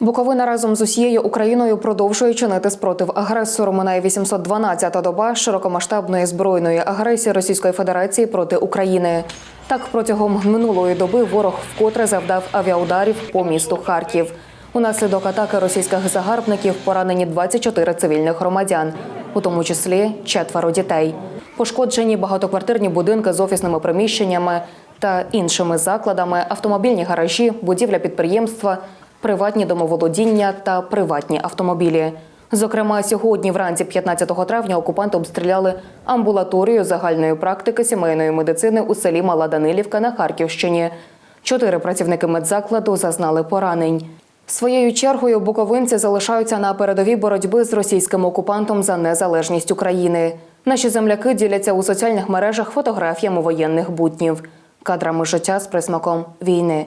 Буковина разом з усією Україною продовжує чинити спротив агресору. Минає 812-та доба широкомасштабної збройної агресії Російської Федерації проти України. Так, протягом минулої доби ворог вкотре завдав авіаударів по місту Харків. Унаслідок атаки російських загарбників поранені 24 цивільних громадян, у тому числі четверо дітей. Пошкоджені багатоквартирні будинки з офісними приміщеннями та іншими закладами, автомобільні гаражі, будівля підприємства, приватні домоволодіння та приватні автомобілі. Зокрема, сьогодні, вранці 15 травня, окупанти обстріляли амбулаторію загальної практики сімейної медицини у селі Мала Данилівка на Харківщині. Чотири працівники медзакладу зазнали поранень. Своєю чергою буковинці залишаються на передовій боротьби з російським окупантом за незалежність України. Наші земляки діляться у соціальних мережах фотографіями воєнних буднів, кадрами життя з присмаком війни.